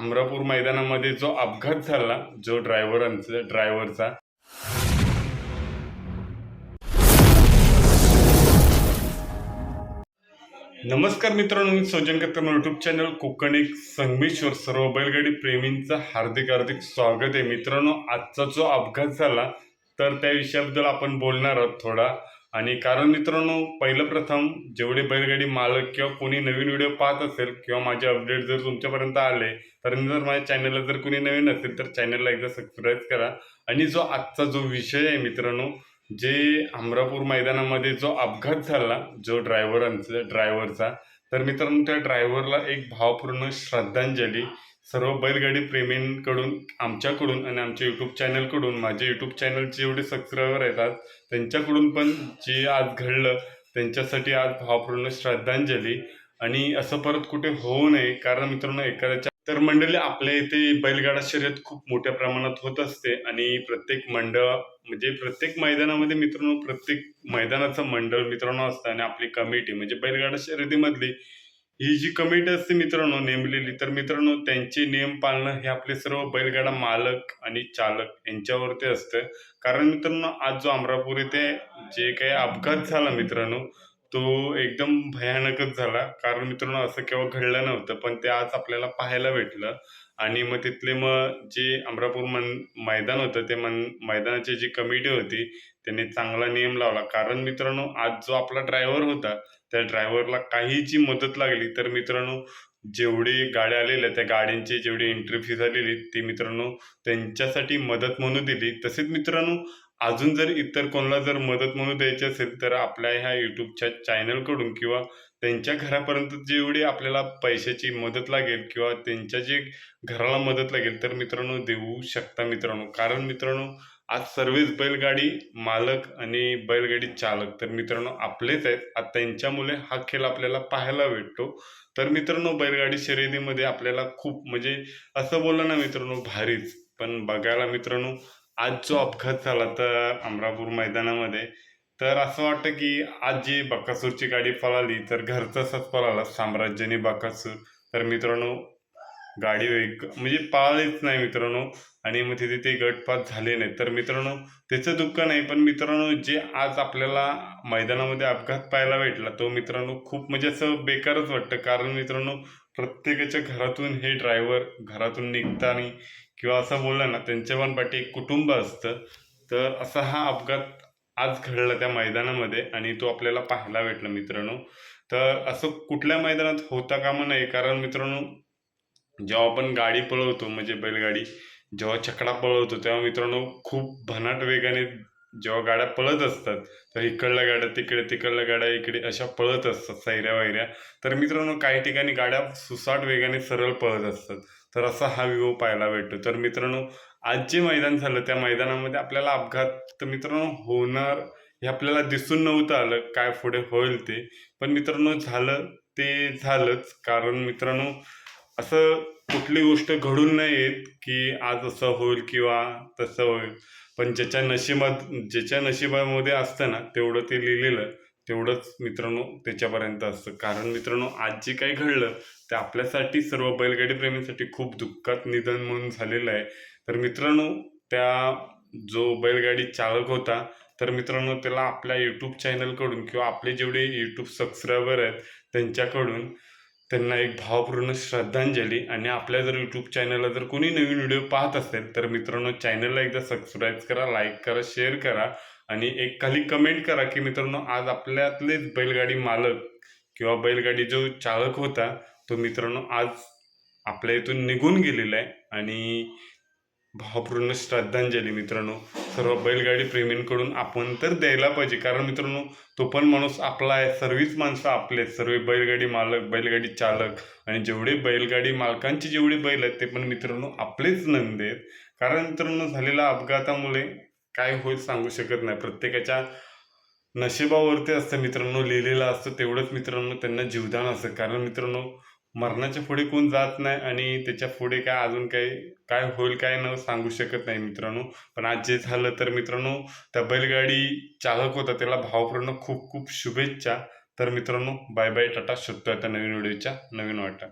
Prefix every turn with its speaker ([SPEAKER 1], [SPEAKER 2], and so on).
[SPEAKER 1] अमरापूर मैदानामध्ये जो अपघात झाला जो ड्रायव्हरांचा ड्रायव्हरचा नमस्कार मित्रांनो मी सौजन कत्तर युट्यूब चॅनल कोकण एक संगमेश्वर. सर्व बैलगाडी प्रेमींचं हार्दिक हार्दिक स्वागत आहे. मित्रांनो आजचा जो अपघात झाला तर त्या विषयाबद्दल आपण बोलणार आहोत थोडा. आणि कारण मित्रांनो पहिलं प्रथम जेवढे बैलगाडी मालक किंवा कोणी नवीन व्हिडिओ पाहत असेल किंवा माझे अपडेट जर तुमच्यापर्यंत आले तर मी जर माझ्या चॅनलला जर कोणी नवीन असेल तर चॅनलला एकदा सबस्क्राईब करा. आणि जो आजचा जो विषय आहे मित्रांनो जे अमरापूर मैदानामध्ये जो अपघात झाला जो ड्रायव्हरांचा ड्रायव्हरचा तर मित्रांनो त्या ड्रायव्हरला एक भावपूर्ण श्रद्धांजली सर्व बैलगाडी प्रेमींकडून आमच्याकडून आणि आमच्या यूट्यूब चॅनलकडून माझे यूट्यूब चॅनलचे एवढे सबस्क्रायबर येतात त्यांच्याकडून पण जे आज घडलं त्यांच्यासाठी आज भावपूर्ण श्रद्धांजली. आणि असं परत कुठे होऊ नये कारण मित्रांनो एखाद्याच्या तर मंडळी आपल्या इथे बैलगाडा शर्यत खूप मोठ्या प्रमाणात होत असते आणि प्रत्येक मंडळ म्हणजे प्रत्येक मैदानामध्ये मित्रांनो प्रत्येक मैदानाचं मंडळ मित्रांनो असतं आणि आपली कमिटी म्हणजे बैलगाडा शर्यतीमधली ही जी कमिटी असते मित्रांनो नेमलेली तर मित्रांनो त्यांचे नियम पाळणं हे आपले सर्व बैलगाडा मालक आणि चालक यांच्यावरती असतं. कारण मित्रांनो आज जो अमरापूर येथे जे काही अपघात झाला मित्रांनो तो एकदम भयानकच झाला. कारण मित्रांनो असं केव्हा घडलं नव्हतं पण ते आज आपल्याला पाहायला भेटलं. आणि मग तिथले मग जे अमरापूर मन मैदान होतं ते मन मैदानाची जी कमिटी होती त्यांनी चांगला नियम लावला. कारण मित्रांनो आज जो आपला ड्रायव्हर होता त्या ड्रायव्हरला काहीची मदत लागली. तर मित्रांनो जेवढी गाड्या आलेल्या त्या गाड्यांची जेवढी एंट्री फी झालेली ती मित्रांनो त्यांच्यासाठी मदत म्हणून दिली. तसेच मित्रांनो अजून जर इतर कोणाला जर मदत म्हणून द्यायची असेल तर आपल्या ह्या यूट्यूबच्या चॅनलकडून किंवा त्यांच्या घरापर्यंत जेवढी आपल्याला पैशाची मदत लागेल किंवा त्यांच्या जे घराला मदत लागेल तर मित्रांनो देऊ शकता मित्रांनो. कारण मित्रांनो आज सर्वच बैलगाडी मालक आणि बैलगाडी चालक तर मित्रांनो आपलेच आहेत. आज त्यांच्यामुळे हा खेळ आपल्याला पाहायला भेटतो. तर मित्रांनो बैलगाडी शर्यतीमध्ये आपल्याला खूप म्हणजे असं बोललं ना मित्रांनो भारीच. पण बघायला मित्रांनो आज जो अपघात झाला तर अमरापूर मैदानामध्ये. तर असं वाटतं की आज जी बकासूरची गाडी पळाली तर घरचा असाच पळाला साम्राज्याने बकासूर. तर मित्रांनो गाडी वेग म्हणजे पाळलीच नाही मित्रांनो. आणि मग तिथे ते गटपात झाले नाही तर मित्रांनो त्याचं दुःख नाही पण मित्रांनो जे आज आपल्याला मैदानामध्ये अपघात पाहायला भेटला तो मित्रांनो खूप म्हणजे असं बेकारच वाटतं. कारण मित्रांनो प्रत्येकाच्या घरातून हे ड्रायव्हर घरातून निघताना किंवा असं बोललं ना त्यांच्या पण पाठी एक कुटुंब असतं. तर असा हा अपघात आज घडला त्या मैदानामध्ये आणि तो आपल्याला पाहायला भेटला मित्रांनो. तर असं कुठल्या मैदानात होता कामा नाही कारण मित्रांनो जेव्हा आपण गाडी पळवतो म्हणजे बैलगाडी जेव्हा छकडा पळवतो तेव्हा मित्रांनो खूप भन्नाट वेगाने जेव्हा गाड्या पळत असतात तर इकडल्या गाड्या तिकडे तिकडल्या गाड्या इकडे अशा पळत असतात सैऱ्या वैऱ्या तर मित्रांनो काही ठिकाणी गाड्या सुसाट वेगाने सरळ पळत असतात तर असा हा व्ह्यू पाहायला भेटतो. तर मित्रांनो आज जे मैदान झालं त्या मैदानामध्ये आपल्याला अपघात तर मित्रांनो होणार हे आपल्याला दिसून नव्हतं आलं काय पुढे होईल ते. पण मित्रांनो झालं ते झालंच. कारण मित्रांनो असं कुठली गोष्ट घडून नाही येत की आज असं होईल किंवा तसं होईल. पण ज्याच्या नशिबात ज्याच्या नशिबामध्ये असतं ना तेवढं ते लिहिलेलं तेवढंच मित्रांनो त्याच्यापर्यंत असतं. कारण मित्रांनो आज जे काही घडलं ते आपल्यासाठी सर्व बैलगाडी प्रेमींसाठी खूप दुःखात निधन म्हणून झालेलं आहे. तर मित्रांनो त्या जो बैलगाडी चालक होता तर मित्रांनो त्याला आपल्या यूट्यूब चॅनलकडून किंवा आपले जेवढे यूट्यूब सबस्क्रायबर आहेत त्यांच्याकडून त्यांना एक भावपूर्ण श्रद्धांजली आणि आपल्या जर यूट्यूब चॅनलला जर कोणी नवीन व्हिडिओ पाहत असेल तर मित्रांनो चॅनलला एकदा सबस्क्राईब करा लाईक करा शेअर करा आणि एक खाली कमेंट करा की मित्रांनो आज आपल्यातलेच बैलगाडी मालक किंवा बैलगाडी जो चालक होता तो मित्रांनो आज आपल्या इथून निघून गेलेला आहे आणि भावपूर्ण श्रद्धांजली मित्रांनो. सर्व बैलगाडी प्रेमींकडून आपण तर द्यायला पाहिजे. कारण मित्रांनो तो पण माणूस आपला आहे. सर्वच माणसं आपले आहेत. सर्व बैलगाडी मालक बैलगाडी चालक आणि जेवढे बैलगाडी मालकांचे जेवढे बैल आहेत ते पण मित्रांनो आपलेच नंद आहेत. कारण मित्रांनो झालेल्या अपघातामुळे काय होईल सांगू शकत नाही. प्रत्येकाच्या नशिबावरती असतं मित्रांनो लिहिलेलं असतं. तेवढंच मित्रांनो त्यांना जीवदान असतं. कारण मित्रांनो मरणाच्या पुढे कोण जात नाही आणि त्याच्या पुढे काय अजून काही काय होईल काय न सांगू शकत नाही मित्रांनो. पण आज जे झालं तर मित्रांनो त्या बैलगाडी चालक होता त्याला भावपूर्ण खूप खूप शुभेच्छा. तर मित्रांनो बाय बाय टाटा. शोधतो आता नवीन व्हिडिओच्या नवीन वाटा